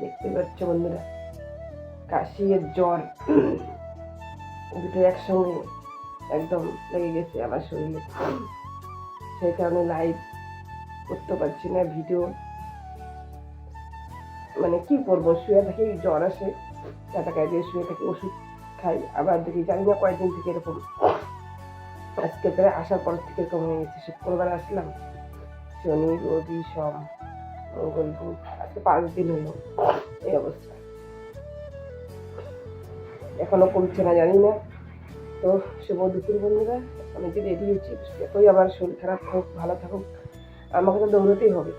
দেখতে পাচ্ছ বন্ধুরা কাশি আর জ্বর। দুটো একসঙ্গে একদম লেগে গেছে আমার শরীরে। সেই কারণে লাইভ করতে পারছি না ভিডিও মানে কি করব শুয়ে থাকি জ্বর আসে চাটাকায় দিয়ে শুয়ে থাকি ওষুধ খাই। আবার দেখি, জানি না কয়েকদিন থেকে এরকম। আজকে প্রায় আসার পর থেকে এরকম হয়ে গেছে। শুক্রবার আসলাম, শনি, রবি সব মঙ্গল আজকে পাঁচ দিন হলো এই অবস্থা। এখনও কমছে না, জানি না। তো শুভ দুপুর বন্ধুরা, আমি যে রেডি হচ্ছি যতই আমার শরীর খারাপ হোক, ভালো থাকুক, আমাকে তো দৌড়তেই হবে,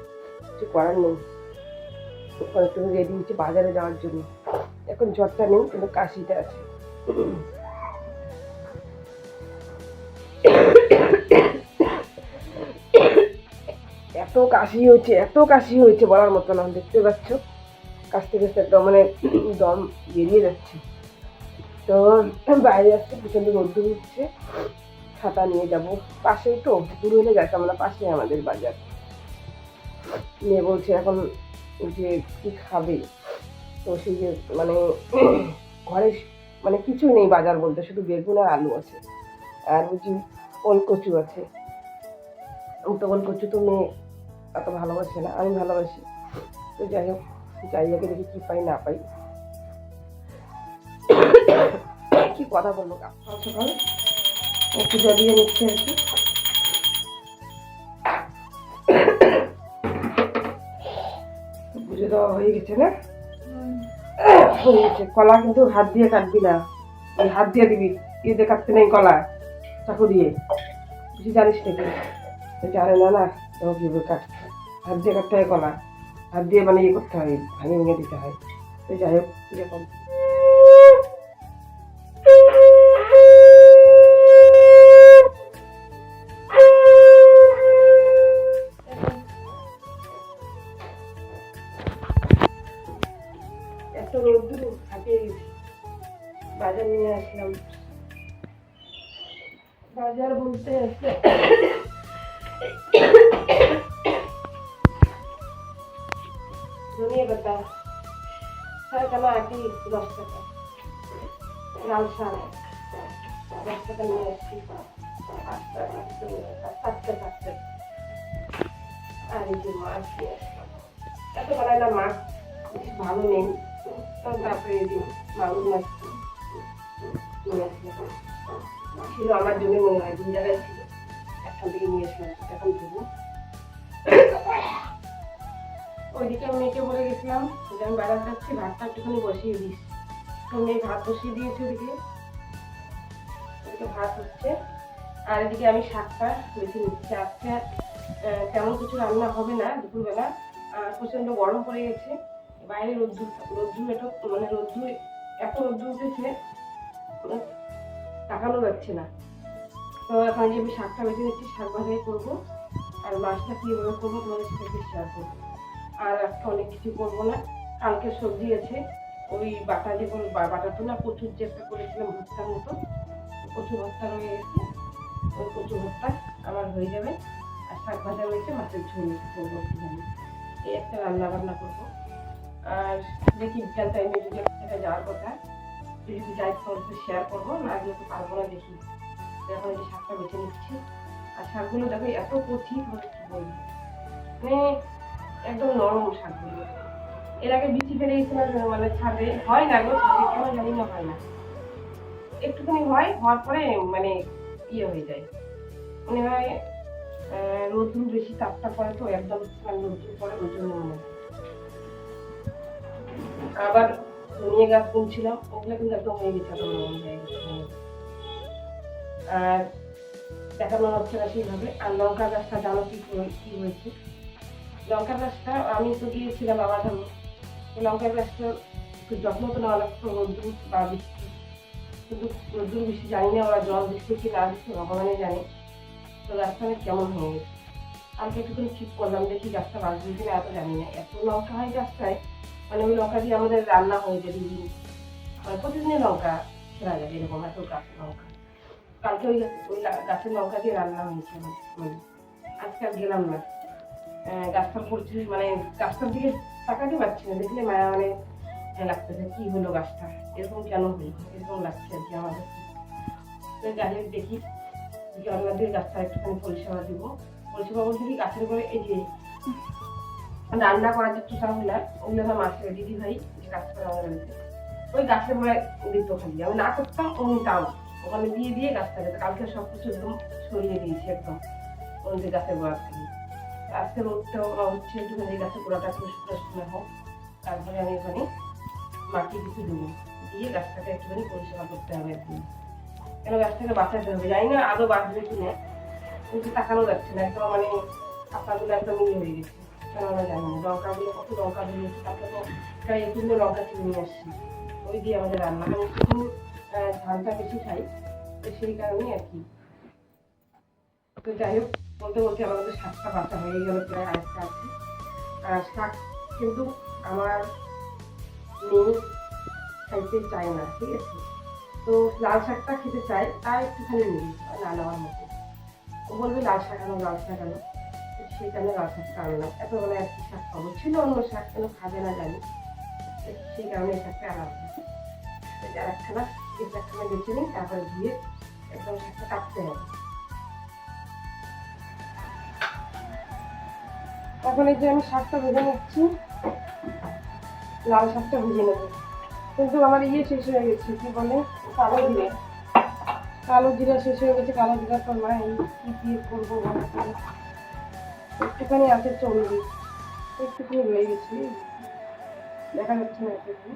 কিছু করার নেই। একটু রেডি হচ্ছে বাজারে যাওয়ার জন্য। এখন জ্বরটা নেই, কিন্তু কাশিটা আছে। কাশি হয়েছে, এত কাশি হয়েছে বলার মতো না, দেখতে পাচ্ছ? কাশতে কাশতে একদম মানে দম বেরিয়ে যাচ্ছে। তো বাইরে আসছে প্রচণ্ড রোদ্দুর হচ্ছে ছাতা নিয়ে যাব। পাশেই তো, দূর হলে যেতাম না পাশে আমাদের বাজার। মেয়ে বলছে, এখন যে কি খাবে? তো সেই যে মানে ঘরে মানে কিছুই নেই বাজার বলতে, শুধু বেগুন আর আলু আছে। আর বুঝি ওলকচু আছে। তো ওলকচু তো মেয়ে এত ভালোবাসে না, আমি ভালোবাসি। তো যাই হোক যাই হোক দেখি কি পাই, না পাই। কি কথা বলব সকাল সকাল একটু জড়িয়ে নিচ্ছে আর কি। বুঝে দেওয়া হয়ে গেছে না? কলা কিন্তু হাত দিয়ে কাটবি না। হাত দিয়ে দিবি। ইয়ে দিয়ে কাটতে নেই কলা। চাকু দিয়ে। বুঝি জানিস নাকি? জানে না না। তো কীভাবে। হাত দিয়ে কাটতে হয় কলা হাত দিয়ে মানে ইয়ে করতে হয় ভাঙে ভেঙে দিতে হয়। তো যাই হোক, এরকম। সারকানা আটি দশ টাকা। লাল শাক। দশ টাকা নিয়ে আসছি আটটা সাতটা সাতটা আর এই যে মাছ নিয়ে এত না মাছ, বেশি ভালো নেই। তারপরে এই যে নিয়ে আসলাম। ছিল আমার জন্য মনে হয়, দুই জায়গায় ছিল। একখান থেকে নিয়ে আসলাম, এখন ধরবো ওইদিকে মেয়েকে বলে গেছিলাম যে আমি বেড়াতে যাচ্ছি, ভাতটা একটুখানি বসিয়ে দিস। মেয়ে ভাত বসিয়ে দিয়েছে ওদিকে। ওদিকে ভাত হচ্ছে। আর এদিকে আমি শাকটা বেশি নিচ্ছি। আজকে তেমন কিছু রান্না হবে না দুপুরবেলা। প্রচণ্ড গরম পড়ে গেছে। বাইরে রোদ্দুর রোদ্দুর এটা মানে রোদ্দুর, এত রোদ্দুর উঠেছে মানে তাকানো যাচ্ছে না। তো এখন যে আমি শাকটা বেছে নিচ্ছি, শাক ভাজাই করব। আর মাছটা কীভাবে করব তোমাদের সাথে শেয়ার করব। আর আজকে অনেক কিছু করব না। কালকে সবজি আছে, ওই বাটা যে বাটা তো না, কচুর যে একটা করেছিলাম ভর্তার মতো, কচু ভর্তা রয়ে গেছে। ওই কচু ভর্তা আমার হয়ে যাবে। আর শাক ভাজা রয়েছে, মাছের ঝোল করব একটুখানি এই একটা রান্না বান্না করব। আর দেখি বিকাল টাইমে যদি একটা যাওয়ার কথা যদি যাই তোমাদের শেয়ার করব, না গেলে তো পারব না দেখি। তো এখন এই শাকটা বেছে নিচ্ছি। আর শাকগুলো দেখো, এত কঠিন মানে কি বলব। মানে একদম নরম শাকগুলো এর আগে বিচি ফেলে গেছিলাম মানে ছাদে। হয় না গো ছাদে কেন জানি না হয় না। একটুখানি হয় হওয়ার পরে মানে ইয়ে হয়ে যায়। মনে হয় আহ, বেশি তাপটা পড়ে তো একদম রোদ্দুর পড়ে ওই জন্য মনে আবার ধনিয়া গাছ বুনছিলাম ওগুলো কিন্তু একদম হয়ে গেছে আর দেখানো হচ্ছে না সেইভাবে। আর লঙ্কা গাছটা জানো কি হয়েছে? লঙ্কা গাছটা আমি তো গিয়েছিলাম আমার ধামে তো লঙ্কা গাছটা একটু যত্ন তো নেওয়া লাগতো রোদ্দুর বা বৃষ্টি। কিন্তু রোদ্দুর বৃষ্টি জানি না ওরা জল দিচ্ছে কি না দিচ্ছে ভগবানে জানে। তো গাছটা কেমন হয়ে গেছে। কালকে একটুখানি ঠিক করলাম, দেখি গাছটা বাঁচবে কিনা, এত জানি না। এত লঙ্কা হয় গাছটায় মানে ওই লঙ্কা দিয়ে আমাদের রান্না হয়ে যায় দুদিন। মানে প্রতিদিনই লঙ্কা ছেড়া যাবে এরকম এত গাছ লঙ্কা। কালকে ওই ওই গাছের লঙ্কা দিয়ে রান্না হয়েছে মানে আজকে আর গেলাম না। গাছটা পড়ছে মানে গাছটার দিকে তাকাতে পারছি না, দেখলে মায়া মানে লাগতেছে কি হলো গাছটা, এরকম কেন হলো, এরকম লাগছে আর কি আমাদের। তো যাই দেখি বিকালবেলা দিয়ে গাছটা একটুখানি পরিষেবা দিব। পরিষেবা বলতে কি, গাছের উপরে এই যে রান্না করার যে চুষাগুলা ওগুলো আমার মাছের দিদি ভাই যে আমাদের বাড়িতে ওই গাছের উপরে দিত খালি, আমি না করতাম ও নিতাম ওখানে দিয়ে দিয়ে গাছটা যেত কালকে সব কিছু একদম সরিয়ে দিয়েছি একদম, ওই যে গাছের গোড়া থেকে। আজকে রোদটাও হচ্ছে একটুখানি গাছের গোড়াটা একটু শুকনো হোক। তারপরে আমি ওখানে মাটি কিছু দেবো। দিয়ে গাছটাকে একটুখানি পরিষেবা করতে হবে কি। কেন গাছটাকে বাঁচাতে হবে? জানি না আদৌ বাঁচবে কি না। কিন্তু তাকানো যাচ্ছে না, একদম মানে পাতাগুলো একদম ইয়ে হয়ে গেছে। কেন আমরা জানি না। লঙ্কাগুলো, কত লঙ্কা বেরিয়েছে তারপরে প্রায় এগুলো লঙ্কা কিনে নিয়ে আসছি। ওই দিয়ে আমাদের রান্না। আমি একটু ধানটা বেশি খাই, তো সেই কারণেই আর কি। তো যাই হোক বলতে বলতে আমাদের শাকটা বাঁচা হয়ে গেল প্রায় আরেকটা আছে। আর শাক কিন্তু আমার মেয়ে খাইতে চায় না, ঠিক আছে? তো লাল শাকটা খেতে চায়, তাই একটুখানি নিই না নেওয়ার মতো। ও বলবে লাল শাক আনো, লাল শাক আনো। সেই কারণে লাল শাকটা আনলাম এত মানে আর কি শাক খাব ছিল অন্য শাক, কেন খাবে না জানি। সেই কারণে এই শাকটা আনা আর একখানা কিছু একখানা বেছে নিই, তারপরে দিয়ে একদম শাকটা কাটতে হবে। এখন এই যে আমি শাকটা ভেজে নিচ্ছি, লাল শাকটা ভেজে নেব। কিন্তু আমার ইয়ে শেষ হয়ে গেছে, কি বলে? কালো জিরে। কালো জিরা শেষ হয়ে গেছে, কালো জিরা তো নাই কি দিয়ে করব একটুখানি আছে চল্লিশ একটুখানি রয়ে গেছে। দেখা যাচ্ছে না একটু না।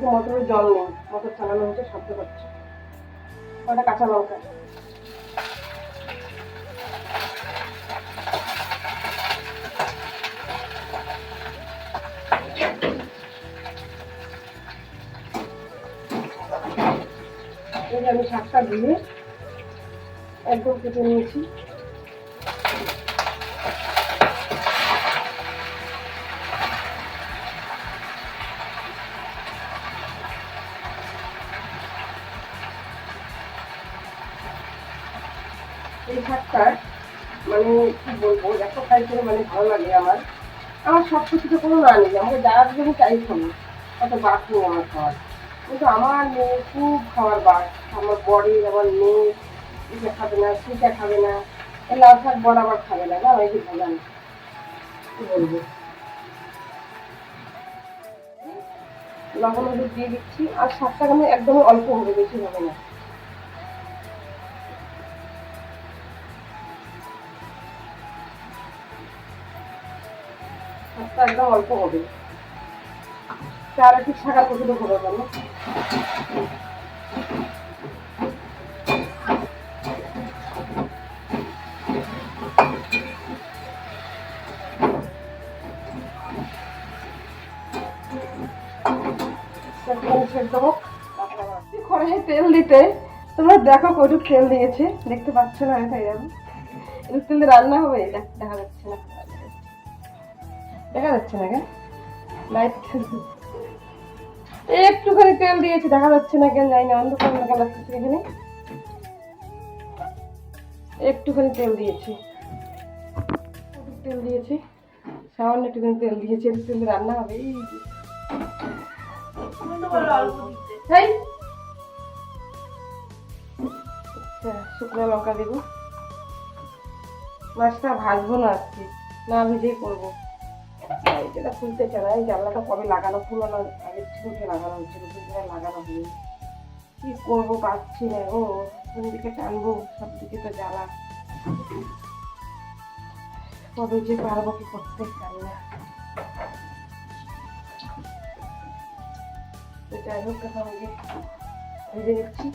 এদিকে মোটরের জল নেই। মোটর চালানো হচ্ছে শব্দ করছে কটা কাঁচা লঙ্কা? আমি শাকটা ধুয়ে একদম কেটে নিয়েছি। মানে ভালো লাগে আমার। আমার সব কিছুতে কোনো না নেই, আমাকে যারা যদি চাই খাব অত বাদ নেই আমার খাওয়ার। কিন্তু আমার মেয়ে খুব খাওয়ার বাদ আমার বডি আমার মেয়ে এটা খাবে না সেটা খাবে না লাল শাক বড় আবার খাবে না না এই ভালো কি বলব? লবণ হলুদ দিয়ে দিচ্ছি, আর শাকটা আমি একদমই অল্প হবে, বেশি হবে না। শাকটা একদম অল্প হবে। চার একটু শাকা পছন্দ করে গেল কড়াইয়ে তেল দিতে। তোমরা দেখো কটুক তেল দিয়েছে। দেখতে পাচ্ছ না, এটা এরকম। এর তেল রান্না হবে না দেখা যাচ্ছে না কেন? লাইট একটুখানি তেল দিয়েছি দেখা যাচ্ছে না কেন জানি না অন্ধকার লাগা লাগতেছে এখানে একটুখানি তেল দিয়েছি। তেল দিয়েছি। সামান্য একটুখানি তেল দিয়েছি তেল রান্না হবে এই। আচ্ছা, শুকনো লঙ্কা দেবো। মাছটা ভাজবো না আজকে না ভেজেই করব। এই যেটা খুলতে চায় না এই জানলাটা কবে লাগানো পুরোনো আগের থেকে লাগানো হচ্ছিল কিন্তু লাগানো হয়নি। কি করব পাচ্ছি না ও কোন দিকে টানবো সব দিকে তো জ্বালা। কবে যে পারব কি করতে জানি না। যাই হোক, এখন যে ভেজে নিচ্ছি।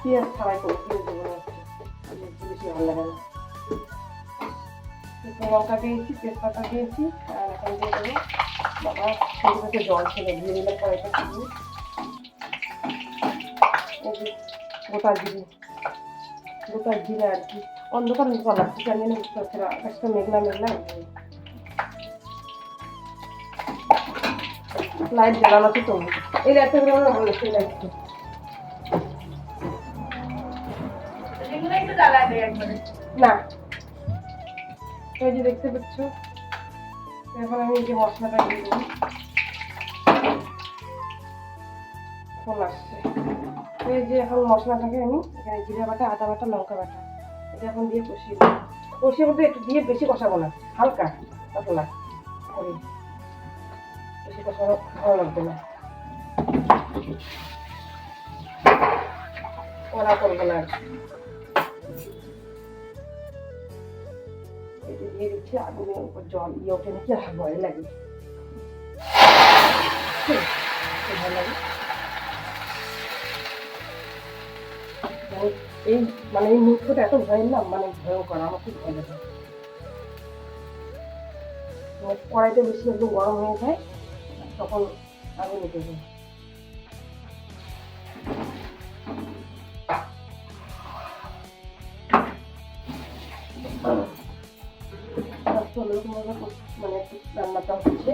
পেঁয়াজ ছাড়াই করে পেঁয়াজ বেশি ভালো লাগে না। লঙ্কা দিয়েছি, তেজপাতা দিয়েছি। বাবা জল ছেলে কড়াইটা দিয়ে গোটা জিরে গোটা জিরে আর কি অন্ধকার অন্ধকার লাগছে জানি না বুঝতে পারছি না আকাশটা মেঘলা মেঘলা লাইট জ্বালানো তো তো এই লাইটটা সেই লাইটটা না। এই যে দেখতে পাচ্ছ এখন আমি যে মশলাটা দিয়ে দেবো ফোন আসছে। এই যে এখন মশলাটাকে আমি এখানে জিরে বাটা, আদা বাটা, লঙ্কা বাটা, এটা এখন দিয়ে কষিয়ে দেবো কষিয়ে বলতে একটু দিয়ে বেশি কষাবো না, হালকা পাতলা করে। বেশি কষানো ভালো লাগবে না। ওরা করব না আর দিয়ে দিচ্ছি আগুনের উপর জল ইয়ে ওঠে, নাকি ভয় লাগে? ভালো লাগে। এই মানে এই মুহূর্তটা এত ভয় না মানে ভয়ঙ্কর আমার খুব ভয় লাগে। কড়াইটা বেশি একদম গরম হয়ে যায়, তখন আগুন নিতে যায় মানে রান্নাটা হচ্ছে।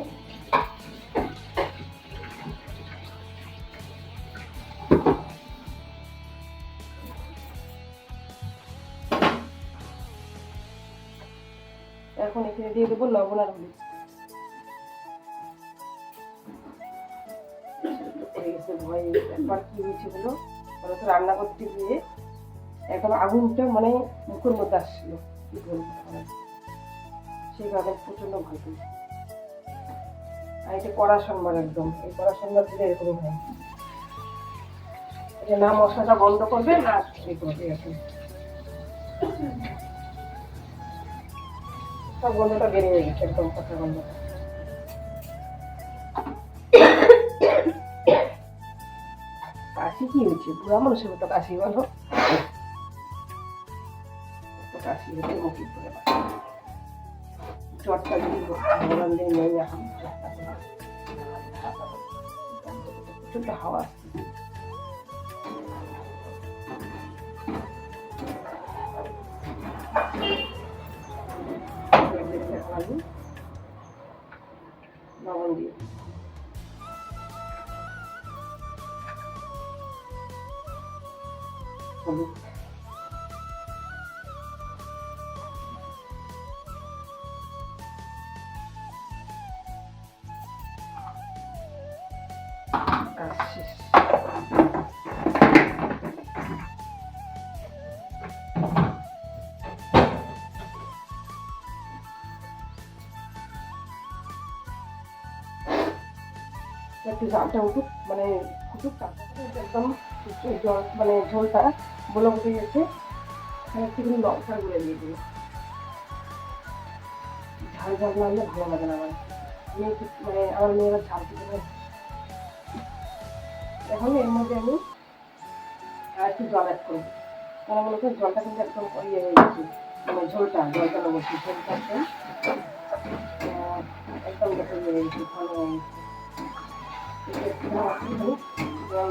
এখন এখানে দিয়ে দেবো লবণ আর হলুদ। একবার কি রান্না করতে গিয়ে এখন আগুনটা মানে মুখের মধ্যে আসছিল আমার। সেই কারণে প্রচণ্ড ভয় পেয়েছি। আর এটা কড়া সম্বার একদম। এই কড়া সম্বার দিলে এরকম হয়। এটা না মশলাটা বন্ধ করবে না এ করবে এখন সব গন্ধটা বেরিয়ে গেছে, একদম কথা গন্ধটা। কাশি কি হয়েছে? বুড়া মানুষের মতো কাশি, বলো। কাশি হয়েছে, মুখে পড়ে গরম দিয়ে নেই এখন হাওয়া লবণ দিয়ে একটু জালটা উঠুক মানে ফুটুক একদম জল মানে ঝোলটা বলে উঠে গেছে। একটুখানি লঙ্কা গুঁড়ে দিয়ে দিই ঝাল ঝাল না হলে ভালো লাগে না আমার। আমি মানে আমার মেয়েরা ঝাল খেতে এখন এর মধ্যে আমি আর একটু জল অ্যাড করব। কারণ মনে করি জলটা কিন্তু একদম ইয়ে হয়ে গেছে মানে ঝোলটা, জলটা বলছি ঝোলটা একদম একদম দেখে ইয়ে হয়ে ভালো হয়ে গেছে। জল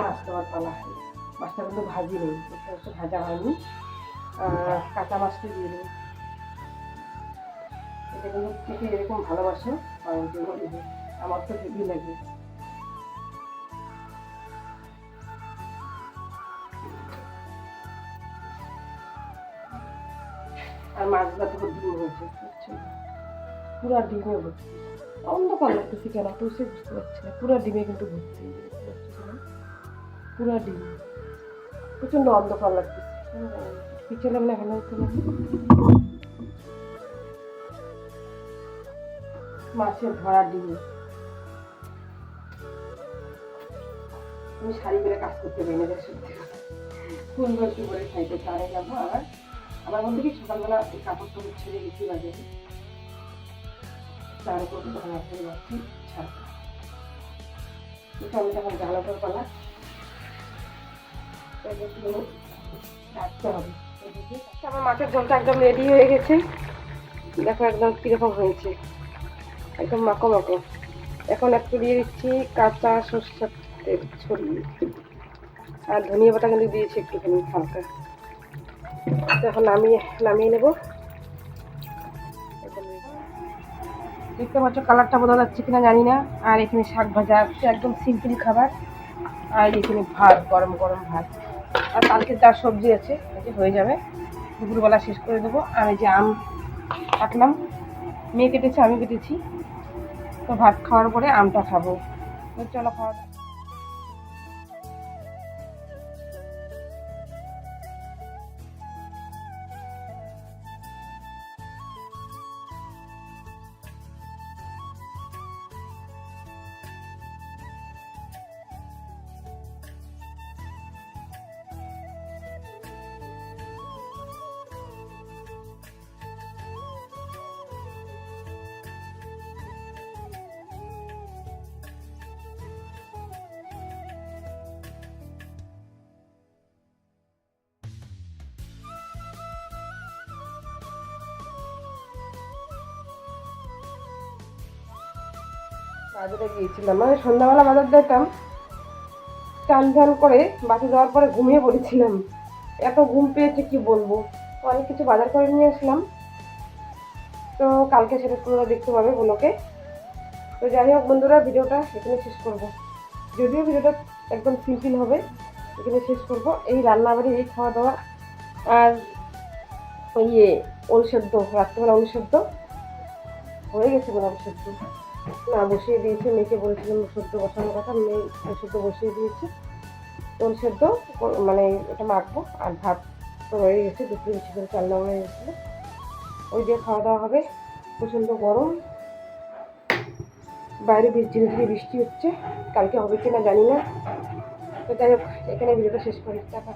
মাছটা মাছটা কিন্তু ভাজি নেই একটু ভাজা হয়নি কাঁচা মাছটা দিয়ে এটা কিন্তু থেকে এরকম ভালোবাসে আমার তো হেভি লাগে। আর মাছগুলো তো ডিম হয়েছে বুঝছ? পুরা ডিমে ভর্তি। অন্ধকার লাগতেছে কেন? তো সে বুঝতে পারছি না। পুরা ডিমে কিন্তু ভর্তি? পুরা ডিম। প্রচণ্ড অন্ধকার লাগতেছে। পিছনে ভালো হতো না। মাছের ধরা ডিম। আমি শাড়ি করে কাজ করতে পারি না সত্যি কথা। ফুল ভর্তি করে খাইতে চারে যাব আর আমার বলতে কি সকালবেলা এই কাপড় টাপড় ছেড়ে গেছি বাজারে চার করতে তখন আসলে যাচ্ছি, ছাড়তে কিন্তু আমি তখন জ্বালানোর পালা। হবে। আমার মাছের ঝোলটা একদম রেডি হয়ে গেছে। দেখো একদম কীরকম হয়েছে। একদম মাখো মাখো। এখন একটু দিয়ে দিচ্ছি কাঁচা সরষের তেল ছড়িয়ে। আর ধনিয়া পাতা কিন্তু দিয়েছি একটুখানি হালকা। এখন নামিয়ে নামিয়ে নেব। দেখতে পাচ্ছ কালারটা বোঝা যাচ্ছে কিনা জানি না। আর এখানে শাক ভাজা আছে একদম সিম্পল খাবার। আর এখানে ভাত, গরম গরম ভাত। আর কালকে যা সবজি আছে এতে হয়ে যাবে। দুপুরবেলা শেষ করে দেবো। আর এই যে আম কাটলাম। মেয়ে কেটেছে, আমি কেটেছি। তো ভাত খাওয়ার পরে আমটা খাব। চলো খাওয়া বাজারে গিয়েছিলাম। মানে সন্ধ্যাবেলা বাজার যেতাম চান চান করে বাসে যাওয়ার পরে ঘুমিয়ে পড়েছিলাম। এত ঘুম পেয়েছে কি বলব? অনেক কিছু বাজার করে নিয়ে আসলাম। তো কালকে সেটা তোমরা দেখতে পাবে ব্লকে তো যাই হোক বন্ধুরা, ভিডিওটা এখানে শেষ করব। যদিও ভিডিওটা একদম সিম্পল হবে, এখানে শেষ করব। এই রান্নাবাড়ি, এই খাওয়া দাওয়া আর ইয়ে ওল সেদ্ধ, রাত্রেবেলা ওল সেদ্ধ। হয়ে গেছে হয় সেদ্ধ। না বসিয়ে দিয়েছে, মেয়েকে বলেছিলাম সদ্য বসানোর কথা, মেয়ে সদ্য বসিয়ে দিয়েছে। ওল সেদ্ধ মানে ওটা মাখবো, আর ভাত তো রয়ে গেছে, দুপুরে বেশি করে চালনা হয়ে গেছিল ওই দিয়ে খাওয়া দাওয়া হবে, প্রচণ্ড গরম। বাইরে ধীরে ধীরে বৃষ্টি হচ্ছে, কালকে হবে কি না জানি না। তো যাই হোক, এখানে ভিডিওটা শেষ করি টাকা